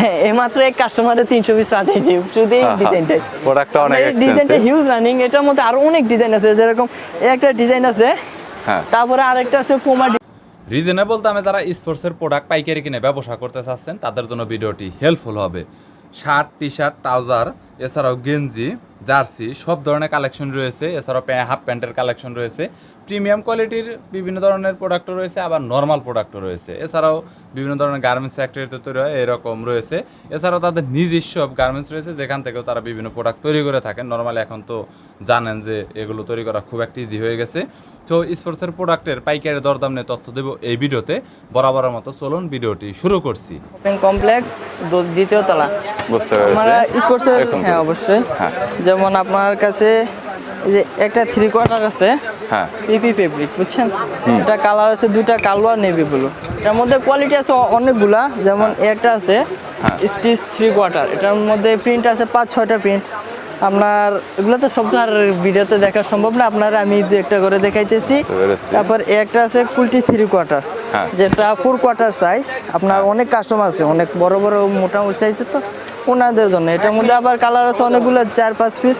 হ্যাঁ এইমাত্র এক কাস্টমারের তিনশো পিস পাঠিয়েছি শুধু এই ডিজাইনটাই প্রোডাক্টটা অনেক ডিজাইনটা হিউজ রানিং এটার মধ্যে আরও অনেক ডিজাইন আছে যেরকম একটা ডিজাইন আছে হ্যাঁ। তারপরে আরেকটা আছে পোমা রিজনেবল দামে যারা স্পোর্টসের প্রোডাক্ট পাইকারি কিনে ব্যবসা করতে চাচ্ছেন তাদের জন্য ভিডিওটি হেল্পফুল হবে। শার্ট টি শার্ট ট্রাউজার এছাড়াও গেঞ্জি জার্সি সব ধরনের কালেকশন রয়েছে এছাড়াও হাফ প্যান্টের কালেকশন রয়েছে। প্রিমিয়াম কোয়ালিটির বিভিন্ন ধরনের প্রোডাক্টও রয়েছে আবার নর্মাল প্রোডাক্টও রয়েছে। এছাড়াও বিভিন্ন ধরনের গার্মেন্টস ফ্যাক্টরিতে তৈরি হয় এরকম রয়েছে। এছাড়াও তাদের নিজস্ব গার্মেন্টস রয়েছে যেখান থেকেও তারা বিভিন্ন প্রোডাক্ট তৈরি করে থাকেন। নর্মালি এখন তো জানেন যে এগুলো তৈরি করা খুব একটা ইজি হয়ে গেছে। তো স্পোর্টসের প্রোডাক্টের পাইকারি দরদাম নিয়ে তথ্য দেবো এই ভিডিওতে। বরাবরের মতো চলুন ভিডিওটি শুরু করছি। কমপ্লেক্স দ্বিতীয় তলা। বুঝতে স্পোর্টসের হ্যাঁ অবশ্যই। হ্যাঁ। যেমন আপনার কাছে যে একটা থ্রি কোয়ার্টার আছে হ্যাঁ। পিপি ফেব্রিক বুঝছেন? এটা কালার আছে দুইটা কালো আর নেভি ব্লু এটার মধ্যে কোয়ালিটি আছে অনেকগুলা যেমন একটা আছে হ্যাঁ। স্টিচ থ্রি কোয়ার্টার এটার মধ্যে প্রিন্ট আছে পাঁচ ছয়টা প্রিন্ট আপনার এগুলো তো সব আর ভিডিওতে দেখা সম্ভব না আপনার আমি দু একটা করে দেখাইতেছি। তারপর একটা আছে কুলটি থ্রি কোয়ার্টার হ্যাঁ। যেটা ফোর কোয়ার্টার সাইজ আপনার অনেক কাস্টমার আছে অনেক বড় বড় মোটা চাইছে তো ওনাদের জন্য। এটার মধ্যে আবার কালার আছে অনেকগুলো চার পাঁচ পিস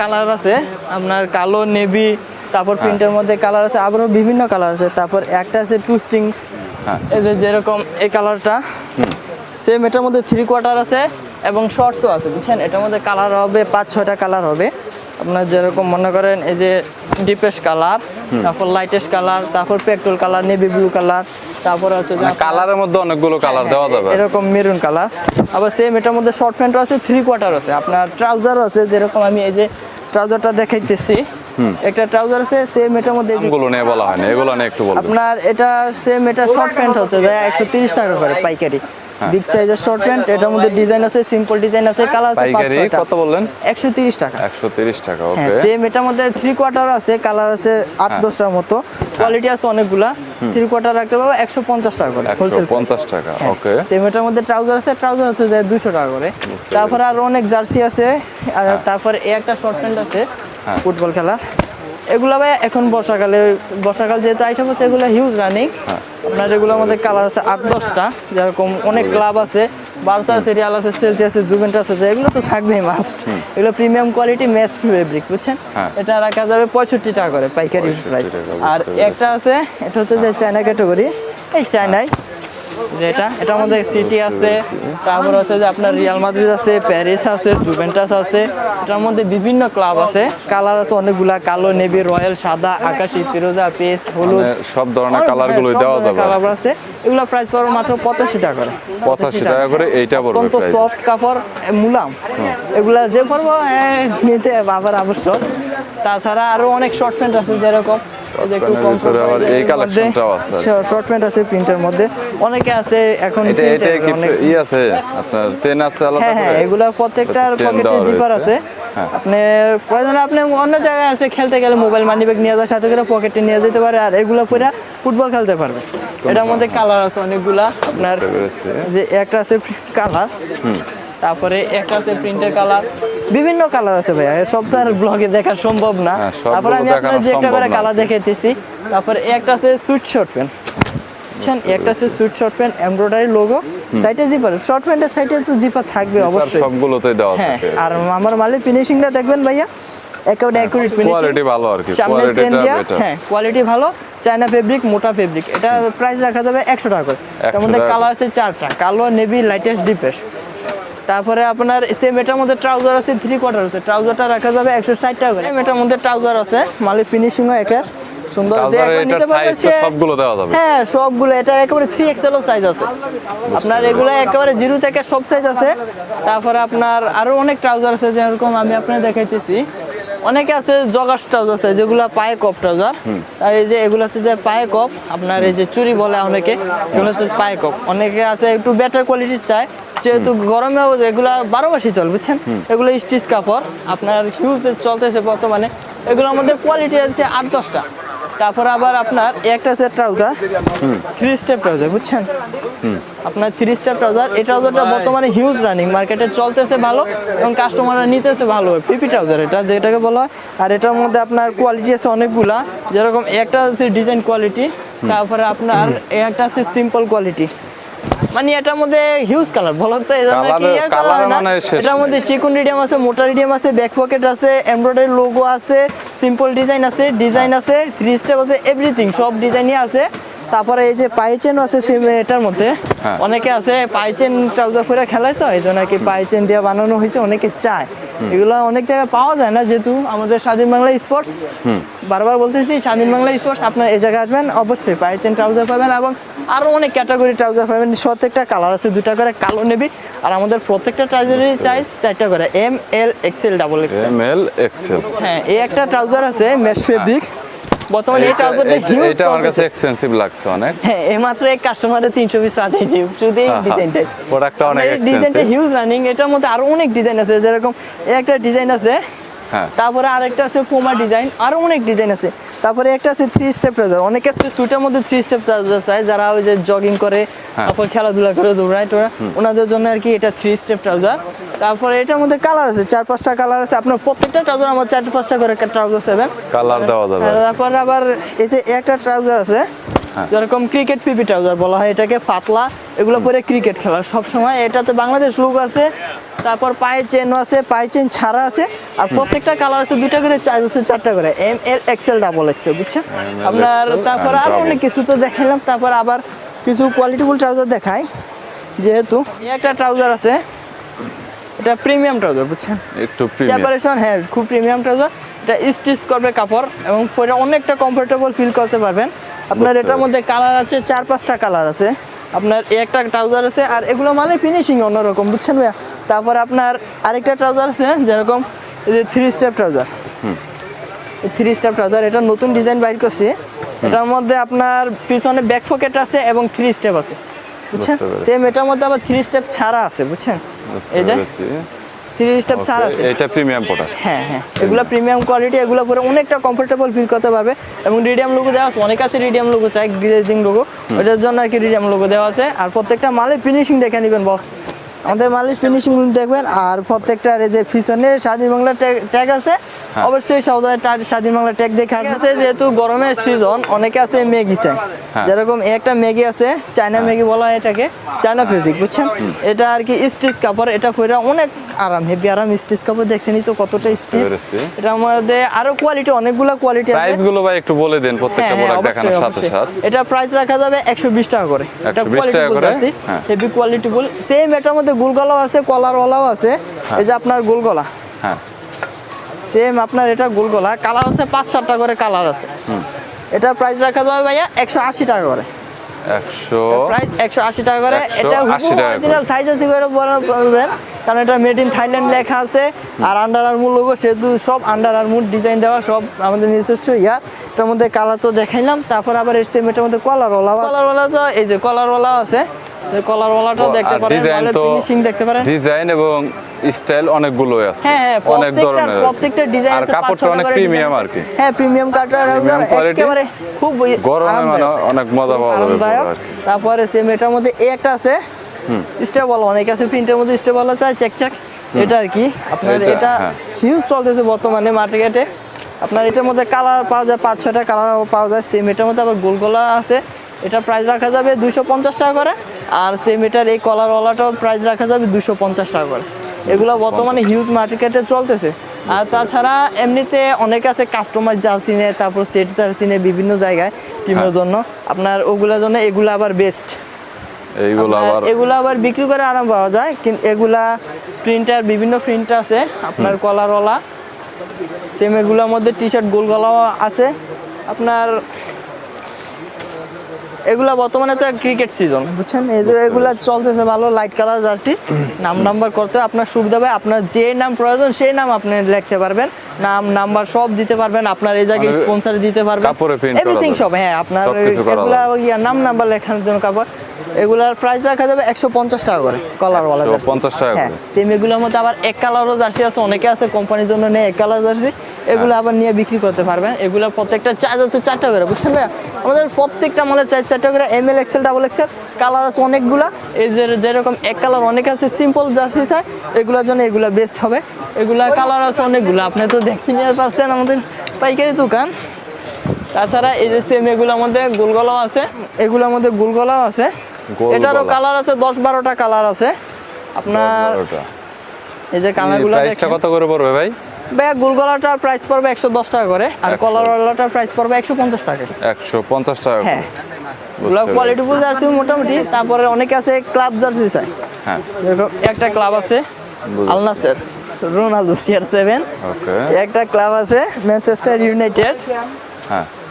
কালার আছে আপনার কালো নেভি তারপর প্রিন্টের মধ্যে কালার আছে আবারও বিভিন্ন কালার আছে। তারপর একটা আছে টুস্টিং হ্যাঁ। এই যে যেরকম এই কালারটা সেম এটার মধ্যে থ্রি কোয়ার্টার আছে এবং শর্টসও আছে বুঝছেন? এটার মধ্যে কালার হবে পাঁচ ছয়টা কালার হবে। আপনার যেরকম মনে করেন এই যে ডিপেস্ট কালার তারপর লাইটেস্ট কালার তারপর petrol colour navy blue colour তারপর হচ্ছে যে মানে কালারের মধ্যে অনেকগুলো কালার দেওয়া যাবে। এরকম মেরুন কালার আবার সেম এটার মধ্যে শর্ট প্যান্টও আছে থ্রি কোয়ার্টার আছে। আপনার ট্রাউজারও আছে যেরকম আমি এই যে ট্রাউজারটা দেখাইতেছি। একটা ট্রাউজার আছে সেম এটার মধ্যে এগুলো নিয়ে বলা হয়নি এগুলো নিয়ে একটু বলবেন। আপনার এটা সেম এটা শর্ট প্যান্ট আছে যা একশো তিরিশ টাকা করে পাইকারি। বিগ সাইজের শর্ট প্যান্ট এটার মধ্যে ডিজাইন আছে সিম্পল ডিজাইন আছে কালার আছে পাইকারি কত বললেন? একশো তিরিশ টাকা। একশো তিরিশ টাকা হ্যাঁ ওকে সেম এটার মধ্যে থ্রি কোয়ার্টার আছে কালার আছে আট দশটার মতো। কোয়ালিটি আছে অনেকগুলা। থ্রি কোয়ার্টার রাখতে পারব একশো পঞ্চাশ টাকা করে হোলসেল পঞ্চাশ টাকা ওকে সেম এটার মধ্যে ট্রাউজার আছে ট্রাউজার আছে যে দুশো টাকা করে। তারপর আর অনেক জার্সি আছে আর তারপর এই একটা শর্ট প্যান্ট আছে হ্যাঁ। ফুটবল খেলা। এগুলা ভাই এখন বর্ষাকালে বর্ষাকাল যেহেতু আইটেম হচ্ছে এগুলো হিউজ রানিং হ্যাঁ। আপনার এগুলোর মধ্যে কালার আছে আট দশটা। যেরকম অনেক ক্লাব আছে বার্সা আছে রিয়াল আছে সেলসি আছে জুভেন্টাস আছে এগুলো তো থাকবেই মাস্ট এগুলো প্রিমিয়াম কোয়ালিটি ম্যাচ ফেব্রিক বুঝছেন? হ্যাঁ। এটা রাখা যাবে পঁয়ষট্টি টাকা করে পাইকারি প্রাইস আর একটা আছে এটা হচ্ছে যে চায়না ক্যাটাগরি এই চায়নায় যেটা এটার মধ্যে সিটি আছে তারপর হচ্ছে যে আপনার রিয়াল মাদ্রিদ আছে প্যারিস আছে জুভেন্টাস আছে এটার মধ্যে বিভিন্ন ক্লাব আছে। কালার আছে অনেকগুলা কালো নেভি রয়্যাল সাদা আকাশি ফিরোজা পেস্ট হলুদ। মানে সব ধরনের কালারগুলো দেওয়া যাবে। কালার আছে। এগুলো প্রাইস পড়বে মাত্র পঁচাশি টাকা করে। পঁচাশি টাকা করে এইটা পড়বে অত্যন্ত সফট কাপড় মুলাম। এগুলা যে পরবো এ, নিতে বাবার আবশ্যক। তাছাড়া আরও অনেক শর্ট প্যান্ট আছে যেরকম। আবার এই কালেকশনটাও আছে। শর্ট প্যান্ট আছে প্রিন্টের মধ্যে। অনেকে আছে এখন এটা এটা কি ই আছে? আপনার চেন আছে আলাদা হ্যাঁ হ্যাঁ এগুলা প্রত্যেকটার পকেটে জিপার আছে। হ্যাঁ। আপনি প্রয়োজনে আপনি অন্য জায়গায় আছে খেলতে গেলে মোবাইল মানি ব্যাগ নিয়ে যাওয়ার সাথে করে পকেটে নিয়ে যেতে পারে আর এগুলো পরে ফুটবল খেলতে পারবে। এটার মধ্যে কালার আছে অনেকগুলা। আপনার যে একটা আছে কালার তারপরে একটা আছে প্রিন্টের কালার। বিভিন্ন কালার আছে ভাইয়া সব তো আর ব্লগে দেখা সম্ভব না। হ্যাঁ, তারপরে আমি আপনার যে একটা করে কালার দেখাইতেছি। তারপরে একটা আছে সুইট শর্ট প্যান্ট। একটা আছে suit short pant embroidery logo. সাইডে জিপার শর্ট প্যান্টের সাইডে তো জিপার থাকবে অবশ্যই। সবগুলোতেই দেওয়া হ্যাঁ থাকে। আর আমার মালের ফিনিশিংটা দেখবেন ভাইয়া। একেবারে অ্যাকুরেট ফিনিশিং কোয়ালিটি ভালো আর কি। চেন কোয়ালিটিটা হ্যাঁ কোয়ালিটি ভালো। চায়না ফেব্রিক মোটা ফেব্রিক এটা প্রাইস রাখা যাবে একশো টাকা করে। তার মধ্যে কালার আছে চারটা। কালো নেভি লাইটেস্ট ডিপেস্ট তারপরে আপনার সেম এটার মধ্যে ট্রাউজার আছে থ্রি কোয়ার্টার আছে। ট্রাউজারটা রাখা যাবে একশো ষাট টাকা করে। এটার মধ্যে ট্রাউজার আছে। মালের ফিনিশিংও একের। সুন্দর যে নিতে পারবে সবগুলো দেওয়া যাবে। হ্যাঁ সবগুলো। এটা একেবারে থ্রি এক্সেল সাইজ আছে। আপনার এগুলো একেবারে জিরো থেকে সব সাইজ আছে। তারপরে আপনার আরও অনেক ট্রাউজার আছে যেরকম আমি আপনার দেখাইতেছি। অনেকে আছে জগার্স ট্রাউজার আছে যেগুলো পায়ে কপ ট্রাউজার আর এই যে এগুলো হচ্ছে যে পায়ে কপ। আপনার এই যে চুরি বলে অনেকে এগুলো হচ্ছে পায়ে কপ। অনেকে আছে একটু বেটার কোয়ালিটির চায়। যেহেতু গরমে এগুলা বারো মাসই চল বুঝছেন? এগুলো স্টিচ কাপড় আপনার হিউজ চলতেছে বর্তমানে। এগুলোর মধ্যে কোয়ালিটি আছে আট দশটা। তারপর আবার আপনার একটা আছে ট্রাউজার থ্রি স্টেপ ট্রাউজার বুঝছেন? আপনার থ্রি স্টেপ ট্রাউজার এই ট্রাউজারটা বর্তমানে হিউজ রানিং মার্কেটে চলতেছে ভালো এবং কাস্টমাররা নিতেছে ভালো পিপি ট্রাউজার এটা যেটাকে বলা হয়। আর এটার মধ্যে আপনার কোয়ালিটি আছে অনেকগুলা যেরকম একটা আছে ডিজাইন কোয়ালিটি তারপরে আপনার একটা আছে সিম্পল কোয়ালিটি মানে এটার মধ্যে হিউজ কালার বলো তো হয়। মানে এটার মধ্যে চিকুন রিডিয়াম আছে মোটা রিডিয়াম আছে ব্যাক পকেট আছে এমব্রয়ডারি লোগো আছে সিম্পল ডিজাইন আছে ডিজাইন আছে থ্রি স্টেপ আছে এভরিথিং সব ডিজাইনই আছে। তারপরে এই যে পাই চেন আছে এটার মধ্যে। হ্যাঁ। অনেকে আছে পাই চেন ট্রাউজার করে খেলায় তো এই জন্য কি পাই চেন দিয়ে বানানো হয়েছে অনেকে চায়। এগুলো অনেক জায়গায় পাওয়া যায় না যেহেতু আমাদের স্বাধীন বাংলা স্পোর্টস বারবার বলতেছি স্বাধীন বাংলা স্পোর্টস আপনার এই জায়গায় আসবেন অবশ্যই পাই চেন ট্রাউজার পাবেন এবং আরও অনেক ক্যাটাগরি ট্রাউজার পাবেন। প্রত্যেকটা কালার আছে দুটা করে কালো নেবি আর আমাদের প্রত্যেকটা ট্রাউজারের চাইজ চারটা করে M L XL double XL M L XL হ্যাঁ এই একটা ট্রাউজার আছে মেশ ফেব্রিক বর্তমানে এই ট্রাউজারটা হিউজ এটা আমার কাছে এক্সপেন্সিভ লাগছে অনেক। হ্যাঁ এইমাত্র এক কাস্টমারে তিনশো পিস পাঠিয়েছি শুধু এই হ্যাঁ, হ্যাঁ। প্রোডাক্টটা অনেক ডিজাইনটা হিউজ রানিং এটার মধ্যে আরও অনেক ডিজাইন আছে। যেরকম একটা ডিজাইন আছে তারপরে আরেকটা আছে পোমা ডিজাইন আরও অনেক ডিজাইন আছে। তারপরে একটা আছে থ্রি স্টেপ ট্রাউজার অনেকে আছে সুটের মধ্যে থ্রি স্টেপ ট্রাউজার চায় যারা ওই যে জগিং করে হ্যাঁ। তারপর খেলাধুলা করে দৌড়ায় টোরা ওনাদের জন্য আর কি এটা থ্রি স্টেপ ট্রাউজার তারপরে এটার মধ্যে কালার আছে চার পাঁচটা কালার আছে। আপনার প্রত্যেকটা ট্রাউজার আমার চার পাঁচটা করে ট্রাউজার পাবেন কালার দেওয়া যাবে। তারপর আবার এতে একটা ট্রাউজার আছে হ্যাঁ। যেরকম ক্রিকেট পিপি ট্রাউজার বলা হয় এটাকে পাতলা এগুলো পরে ক্রিকেট খেলা। সব সময় এটাতে বাংলাদেশ লোক আছে তারপর পায়ে চেনও আছে পায়ে চেন ছাড়া আছে আর প্রত্যেকটা কালার আছে দুটা করে চার্জ আছে চারটা করে। M L XL double XL বুঝছেন আপনার তারপর and আরও অনেক কিছু তো দেখাইলাম তারপর আবার কিছু কোয়ালিটিফুল ট্রাউজার দেখাই। যেহেতু একটা ট্রাউজার আছে এটা প্রিমিয়াম ট্রাউজার বুঝছেন? একটু প্রিমিয়াম হ্যাঁ খুব প্রিমিয়াম ট্রাউজার এটা স্টিচ করবে কাপড় এবং পরে অনেকটা কমফোর্টেবল ফিল করতে পারবেন। আপনার এটার মধ্যে কালার আছে চার পাঁচটা কালার আছে। আপনার একটা ট্রাউজার আছে আর এগুলো মানে ফিনিশিং অন্যরকম বুঝছেন ভাইয়া? তারপর আপনার আরেকটা ট্রাউজার আছে যেরকম এই যে three step trouser three step trouser এটা নতুন ডিজাইন বাইর করছি। এটার মধ্যে আপনার পিছনে ব্যাক পকেট আছে এবং থ্রি স্টেপ আছে বুঝছেন? সেম এটার মধ্যে আবার থ্রি স্টেপ ছাড়া আছে বুঝছেন? এই যে। থ্রি স্টেপ ছাড় আছে। এটা প্রিমিয়াম প্রোডাক্ট হ্যাঁ হ্যাঁ। এগুলো প্রিমিয়াম কোয়ালিটি এগুলো পরে অনেকটা কমফোর্টেবল ফিল করতে পারবে। এবং রিডিয়াম লোগো দেওয়া আছে অনেক আছে রিডিয়াম লোগো চাই গ্লেজিং লোগো ওটার জন্য আর কি রিডিয়াম লোগো দেওয়া আছে। আর প্রত্যেকটা মালে ফিনিশিং দেখে নেবেন বস আমাদের মালের ফিনিশিং দেখবেন আর প্রত্যেকটার এই যে পিছনে স্বাধীন বাংলা ট্যাগ আছে। অবশ্যই সৌদায় স্বাধীন বাংলা ট্যাগ দেখে আছে যেহেতু গরমের সিজন অনেকে আছে ম্যাগি চাই হ্যাঁ। যেরকম একটা ম্যাগি আছে চায়না ম্যাগি বলা হয় এটাকে চায়না ফেব্রিক বুঝছেন? এটা আর কি স্টিচ কাপড় এটা পরে অনেক আরাম হেভি আরাম স্টিচ কাপড় দেখছেনই তো কতটা স্টিচ। এটার মধ্যে আরও কোয়ালিটি অনেকগুলা কোয়ালিটি আছে। প্রাইসগুলো ভাই একটু বলে দেন প্রত্যেকটা হ্যাঁ, হ্যাঁ, প্রোডাক্ট দেখানোর অবশ্যই, সাথে অবশ্যই। সাথে। এটা প্রাইস রাখা যাবে একশো বিশ টাকা করে। 120 টাকা করে? হ্যাঁ। হেভি কোয়ালিটি বল সেম এটার মধ্যে গোলগলাও আছে কলারওয়ালাও আছে। এই যে আপনার গোলগলা। হ্যাঁ। সেম আপনার এটা গোলগলা। কালার আছে পাঁচ সাতটা করে কালার আছে। এটা প্রাইস রাখা যাবে ভাইয়া একশো আশি টাকা করে। কারণ এটা মেড ইন থাইল্যান্ড লেখা আছে। আর আন্ডার আর্মুর লোগো সেহেতু সব আন্ডার আর্মুর ডিজাইন দেওয়া সব আমাদের নিজস্ব ইয়ার। এটার মধ্যে কালার তো দেখাইলাম। তারপর আবার এসছে এটার মধ্যে কলারওয়ালা কলারওয়ালা তো এই যে কলারওয়ালা আছে। কলারওয়ালাটাও দেখতে পারেন ডিজাইন তো ফিনিশিং দেখতে পারেন। ডিজাইন এবং স্টাইল অনেকগুলোই আছে। অনেক ধরনের প্রত্যেকটা ডিজাইন আর কাপড়টা অনেক প্রিমিয়াম আর কি। হ্যাঁ প্রিমিয়াম কাটার একেবারে খুব গরমে মানে অনেক মজা পাওয়া যাবে আরামদায়ক। পরে আর কি। তারপরে সেম এটার মধ্যে এই একটা আছে। স্টেবল অনেক আছে প্রিন্টের মধ্যে স্টেবল আছে চেক চেক এটা আর কি। আপনার এটা, এটা হ্যাঁ। হিউজ চলতেছে বর্তমানে মার্কেটে আপনার এটার মধ্যে কালার পাওয়া যায় পাঁচ ছয়টা কালার পাওয়া যায় সেম এটার মধ্যে আবার গোলগোলা আছে। এটা প্রাইস রাখা যাবে দুশো পঞ্চাশ টাকা করে। আর সেম এটার এই কলারওয়ালাটাও প্রাইস রাখা যাবে দুশো পঞ্চাশ টাকা করে। এগুলো বর্তমানে হিউজ মার্কেটে চলতেছে। আর তাছাড়া এমনিতে অনেক আছে কাস্টমার জার্সি নেয় তারপর সেট জার্সি নেয় বিভিন্ন জায়গায় টিমের হ্যাঁ। জন্য। আপনার ওগুলোর জন্য এগুলো আবার বেস্ট এইগুলো আবার এগুলো আবার বিক্রি করে আরাম পাওয়া যায় কিন্তু এগুলা প্রিন্টার বিভিন্ন প্রিন্ট আছে আপনার কলারওয়ালা সেম এগুলোর মধ্যে টি শার্ট গোল গলাও আছে। আপনার এগুলা বর্তমানে তো ক্রিকেট সিজন বুঝছেন? এই যে এগুলা চলতেছে ভালো লাইট কালার জার্সি। নাম নাম্বার করতে আপনার সুবিধা হবে। আপনার যে নাম প্রয়োজন সেই নাম আপনি লিখতে পারবেন। নাম নাম্বার সব দিতে পারবেন। আপনার এই জায়গায় মানে স্পন্সর দিতে পারবেন। কাপড়ে এভরিথিং সব হ্যাঁ আপনার এগুলা নাম নাম্বার লেখানোর জন্য কাপড়। এগুলার প্রাইস রাখা যাবে একশো পঞ্চাশ টাকা করে কলার ওয়ালা 150 টাকা করে। সেম এগুলোর মধ্যে আবার এক কালারও জার্সি আছে অনেকে আছে কোম্পানির জন্য নেই এক কালার জার্সি এগুলো আবার নিয়ে বিক্রি করতে পারবেন। এগুলো প্রত্যেকটা চার্জ আছে চারটা করে বুঝছেন ভাইয়া? আমাদের প্রত্যেকটা মালের চার্জ চারটা করে M L XL double XL colour আছে অনেকগুলা। এই যে যেরকম এক কালার অনেক আছে সিম্পল জার্সি চাই এগুলোর জন্য এগুলো বেস্ট হবে। এগুলা কালার আছে অনেকগুলো আপনি তো দেখতে নিয়ে পাচ্ছেন আমাদের পাইকারি দোকান। তাছাড়া এই যে সেম এগুলোর মধ্যে গোলগলাও আছে। এগুলোর মধ্যে গোলগলাও আছে। এটারও কালার আছে দশ বারোটা কালার আছে। আপনার এই যে কালারগুলো কত করে পড়বে ভাই? প্রাইস পড়বে একশো দশ টাকা করে আর 100 কলার প্রাইস পড়বে একশো পঞ্চাশ টাকা একশো পঞ্চাশ টাকা হ্যাঁ। কোয়ালিটি ফুল জার্সি মোটামুটি তারপরে অনেকে আছে ক্লাব জার্সি চাই হ্যাঁ। একটা ক্লাব আছে Al Nassr Ronaldo CR seven একটা ক্লাব আছে ম্যানচেস্টার ইউনাইটেড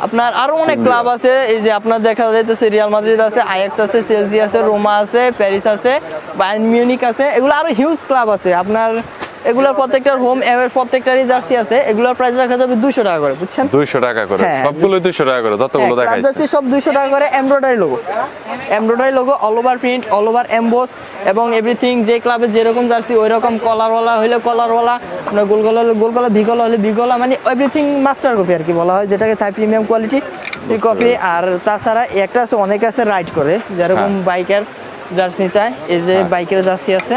আপনার আরও অনেক ক্লাব আছে এই যে আপনার দেখা যাইতেছে রিয়াল মাদ্রিদ আছে আইএক্স আছে চেলসি আছে রোমা আছে প্যারিস আছে বায়ার্ন মিউনিক আছে এগুলো আরও হিউজ ক্লাব আছে। আপনার এগুলোর প্রত্যেকটার হোম এর প্রত্যেকটারই জার্সি আছে এগুলোর প্রাইস রাখা যাবে দুশো টাকা করে বুঝছেন? দুইশো টাকা করে। হ্যাঁ, সবগুলো দুইশো টাকা করে যতগুলো হ্যাঁ, দেখাইছে। জার্সি সব দুইশো টাকা করে embroidery logo embroidery logo all over print all over emboss এবং এভরিথিং যে ক্লাবে যেরকম জার্সি ওই রকম কলারওয়ালা হলে কলারওয়ালা আপনার গোলগলা হলে গোলগলা ভিগলা হলে ভিগলা মানে এভরিথিং মাস্টার কপি আর কি বলা হয় যেটাকে থাই প্রিমিয়াম কোয়ালিটি কপি আর তাছাড়া একটা আছে অনেকে আছে রাইড করে যেরকম বাইকের জার্সি চায় এই যে বাইকের জার্সি আছে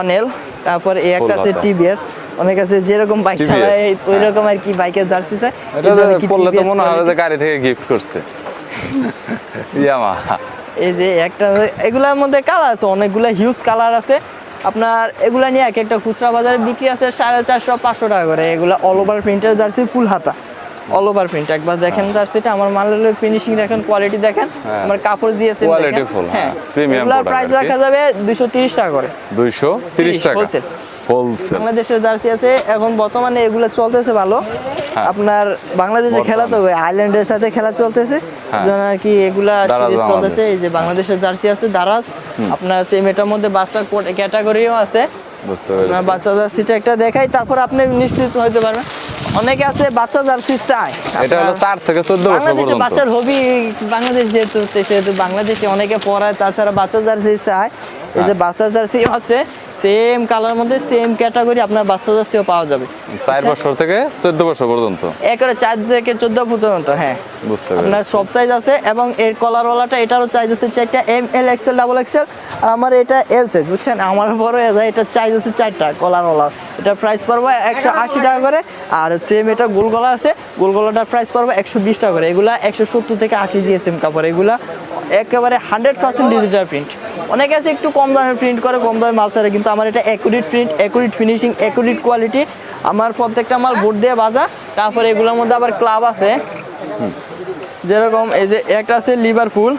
অনেল তারপর এই একটা আছে টিভিএস অনেক আছে যেরকম বাইক চালায় ওই রকম আর কি বাইকের জার্সি চায়। এটা পড়লে তো মনে হয় যে গাড়ি থেকে গিফট করছে। ইয়ামা এই যে একটা এগুলার মধ্যে কালার আছে অনেকগুলা হিউজ কালার আছে। আপনার এগুলা নিয়ে এক একটা খুচরা বাজারে বিক্রি আছে সাড়ে চারশো পাঁচশো টাকা করে। এগুলা all over printer jersey full হাতা। অল ওভার প্রিন্ট একবার দেখেন জার্সিটা আমার মালের ফিনিশিং দেখেন কোয়ালিটি দেখেন। হ্যাঁ। আমার কাপড় Quality full, হ্যাঁ। এগুলার product প্রাইস রাখা যাবে দুশো তিরিশ টাকা করে। দুইশো তিরিশ টাকা। Wholesale। হোলসেল বাংলাদেশের জার্সি আছে। এখন বর্তমানে এগুলো চলতেছে ভালো। হ্যাঁ। আপনার বাংলাদেশে খেলা তো আইল্যান্ডের সাথে খেলা চলতেছে। হ্যাঁ। আর কি এগুলা সিরিজ চলতেছে। এই যে বাংলাদেশের জার্সি আছে দারাজ। আপনার সেম এটার মধ্যে বাচ্চা ক্যাটাগরিও আছে। বাচ্চা জার্সিটা একটা দেখাই। তারপর আপনি নিশ্চিত হতে পারবেন। অনেকে আছে বাচ্চা জার্সি চায়। এটা হলো আপনার- চার থেকে চোদ্দ বছর বাংলাদেশে পর্যন্ত। বাচ্চার হবি বাংলাদেশ যেহেতু সেহেতু বাংলাদেশে অনেকে পড়ায় তাছাড়া বাচ্চা জার্সি চায় এই যে বাচ্চা জার্সি আছে সেম কালার মধ্যে সেম ক্যাটাগরি আপনার বাচ্চা জার্সিও পাওয়া যাবে। চার বছর থেকে চোদ্দ বছর পর্যন্ত? একবারে চার থেকে চোদ্দ পর্যন্ত হ্যাঁ। বুঝতে আপনার সব সাইজ আছে এবং এর কলারওয়ালাটা এটারও সাইজ আছে চারটা M L XL double XL আর আমার এটা এল সাইজ বুঝছেন? আমার বড় এটা চাইজ আছে চারটা কলারওয়ালা এটা প্রাইস পড়বে একশো আশি টাকা করে আর সেম এটা গোলগলা আছে গোলগলাটার প্রাইস পড়বে একশো বিশ টাকা করে। এগুলা একশো সত্তর থেকে আশি জিএসএম কাপড় এগুলা একেবারে হান্ড্রেড পার্সেন্ট ডিজিটাল প্রিন্ট অনেকে আছে একটু কম দামে প্রিন্ট করে কম দামে মাল ছাড়ে কিন্তু আমার এটা accurate print accurate finishing accurate quality আমার প্রত্যেকটা মাল বোর্ড দিয়ে বাজা তারপরে এগুলোর মধ্যে আবার ক্লাব আছে। যেরকম এই যে একটা আছে লিভারপুল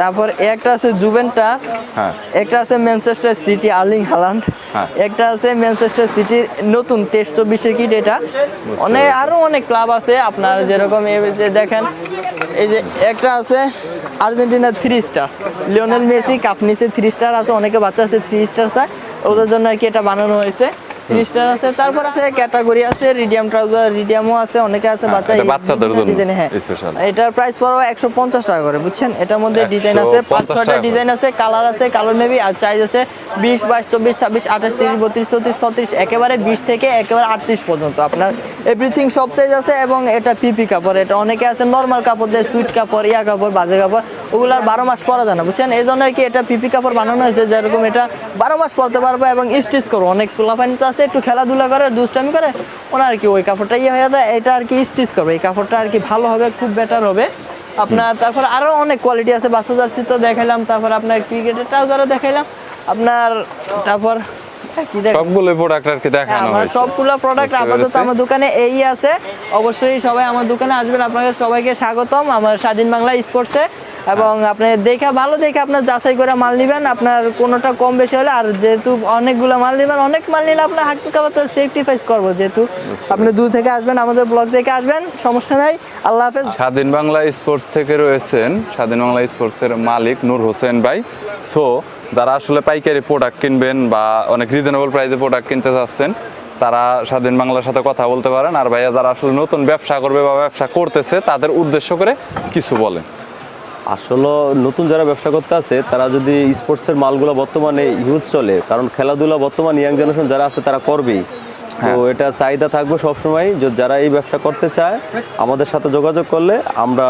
তারপর একটা আছে জুভেন্টাস হ্যাঁ। একটা আছে ম্যানচেস্টার সিটি আর্লিং হালান্ড। একটা আছে ম্যানচেস্টার সিটির নতুন তেইশ চব্বিশের কিট এটা। অনেক আরও অনেক ক্লাব আছে আপনার যেরকম এই যে দেখেন এই যে একটা আছে আর্জেন্টিনার three star Lionel Messi, cup নিচে থ্রি স্টার আছে, অনেকে বাচ্চা আছে থ্রি স্টার চায়। ওদের জন্য আর কি এটা বানানো হয়েছে। আছে তারপর আছে ক্যাটাগরি আছে রিডিয়াম ট্রাউজার রিডিয়ামও আছে অনেকে আছে হ্যাঁ, বাচ্চা বাচ্চাদের জন্য design হ্যাঁ। এটার প্রাইস একশো পঞ্চাশ টাকা করে বুঝছেন? এটার মধ্যে ডিজাইন আছে পাঁচ ছয়টা ডিজাইন আছে কালার আছে কালার নেবি আর চাইজ আছে বিশ বাইশ চব্বিশ ছাব্বিশ আঠাশ তিরিশ বত্রিশ চৌত্রিশ ছত্রিশ একেবারে বিশ থেকে একেবারে আটত্রিশ পর্যন্ত আপনার এভরিথিং সব সাইজ আছে এবং এটা পিপি কাপড় এটা অনেকে আছে নর্মাল কাপড় দেয় সুইট কাপড় ইয়া কাপড় বাজে কাপড় ওগুলো আর বারো মাস পরা যায় না, বুঝছেন? এই জন্য কি এটা পিপি কাপড় বানানো হয়েছে, যেরকম এটা বারো মাস পরতে পারবে এবং স্টিচ করব। অনেক পোলাপানি তো আছে, একটু খেলাধুলা করে, দুষ্টামি করে ওনার কি ওই কাপড়টা ইয়ে হয়ে যায়, এটা আর কি স্টিচ করবে। এই কাপড়টা আর কি ভালো হবে, খুব বেটার হবে। আপনার তারপর আরও অনেক কোয়ালিটি আছে, বাচ্চা জার্সি তো দেখাইলাম, তারপর আপনার ক্রিকেটের ট্রাউজারও দেখাইলাম। আপনার তারপর কি সবগুলো প্রোডাক্ট আর কি হ্যাঁ, দেখানো আমার হয়েছে। সবগুলো প্রোডাক্ট আপাতত আমার দোকানে এই আছে। অবশ্যই সবাই আমার দোকানে আসবেন আপনাদের সবাইকে স্বাগতম আমার স্বাধীন বাংলা স্পোর্টসে এবং আপনি দেখে ভালো দেখে আপনার যাচাই করে মাল নেবেন। আপনার কোনোটা কম বেশি হলে আর যেহেতু অনেকগুলো মাল নেবেন অনেক মাল নিলে আপনার হাট কাপাতে সেফটিফাইস করব যেহেতু। আপনি দূর থেকে আসবেন আমাদের ব্লগ থেকে আসবেন সমস্যা নাই। আল্লাহ হাফেজ। স্বাধীন বাংলা স্পোর্টস থেকে রয়েছেন স্বাধীন বাংলা স্পোর্টসের মালিক নূর হোসেন ভাই। সো যারা আসলে পাইকারি প্রোডাক্ট কিনবেন বা অনেক রিজনেবল প্রাইসে প্রোডাক্ট কিনতে চাচ্ছেন তারা স্বাধীন বাংলার সাথে কথা বলতে পারেন। আর ভাইয়া যারা আসলে নতুন ব্যবসা করবে বা ব্যবসা করতেছে তাদের উদ্দেশ্য করে কিছু বলেন। আসলে নতুন যারা ব্যবসা করতে আছে তারা যদি স্পোর্টসের মালগুলো বর্তমানে ইউজ চলে কারণ খেলাধুলা বর্তমান ইয়াং জেনারেশন যারা আছে তারা করবেই। তো এটা চাহিদা থাকবে সবসময় যারা এই ব্যবসা করতে চায় আমাদের সাথে যোগাযোগ করলে আমরা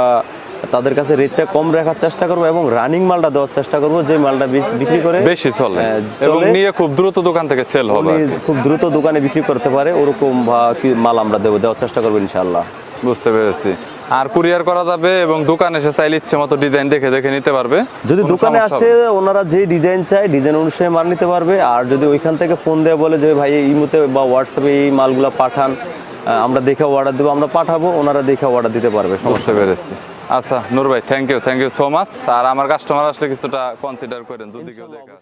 তাদের কাছে রেটটা কম রাখার চেষ্টা করব এবং রানিং মালটা দেওয়ার চেষ্টা করব যে মালটা বিক্রি করে বেশি চলে। হ্যাঁ, এবং নিয়ে খুব দ্রুত দোকান থেকে সেল হবে। খুব দ্রুত দোকানে বিক্রি করতে পারে ওরকম মাল আমরা দেবো দেওয়ার চেষ্টা করব ইনশাল্লাহ বুঝতে পেরেছি। আর কুরিয়ার করা যাবে এবং দোকানে এসে চাইলে ইচ্ছে মতো ডিজাইন দেখে দেখে নিতে পারবে। যদি দোকানে আসে ওনারা যে ডিজাইন চায় ডিজাইন অনুসারে মাল নিতে পারবে। আর যদি ওইখান থেকে ফোন দেয় বলে যে ভাই ইমুতে বা হোয়াটসঅ্যাপে এই মালগুলো পাঠান আমরা দেখে অর্ডার দেবো আমরা পাঠাবো ওনারা দেখে অর্ডার দিতে পারবে বুঝতে পেরেছি। আচ্ছা নূর ভাই thank you thank you so much আর আমার কাস্টমার আসলে কিছুটা কনসিডার করেন যদি কেউ দেখে